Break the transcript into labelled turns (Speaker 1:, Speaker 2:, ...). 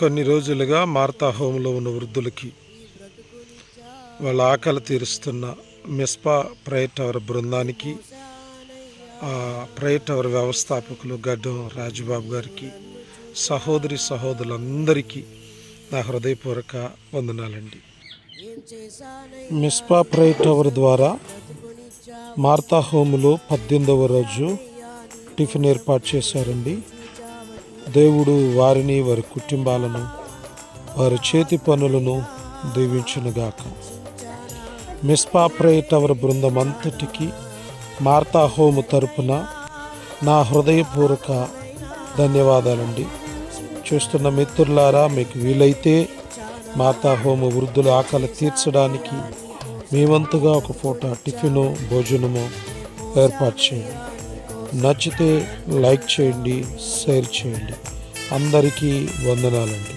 Speaker 1: కొన్ని రోజులుగా మార్తా హోంలో ఉన్న వృద్ధులకి వాళ్ళ ఆకలి తీరుస్తున్న మిస్పా ప్రైట్ టవర్ బృందానికి ఆ ప్రైట్ టవర్ వ్యవస్థాపకులు గడ్డం రాజుబాబు గారికి సహోదరి సహోదరులందరికీ నా హృదయపూర్వక వందనాలండి. మిస్పా ప్రైట్ టవర్ ద్వారా మార్తా హోములో పద్దెనిమిదవ రోజు టిఫిన్ ఏర్పాటు చేశారండి. దేవుడు వారిని వారి కుటుంబాలను వారి చేతి పనులను దీవించునుగాక. మిస్పా ప్రే టవర్ బృందం అంతటికి మార్తా హోమ్ తరపున నా హృదయపూర్వక ధన్యవాదాలండి. చూస్తున్న మిత్రులారా మీకు వీలైతే మాతా హోము వృద్ధుల ఆకలి తీర్చడానికి మీ వంతుగా ఒక పూట టిఫిను భోజనము ఏర్పాటు చేయండి. నచ్చితే లైక్ చేయండి షేర్ చేయండి. అందరికీ వందనాలండి.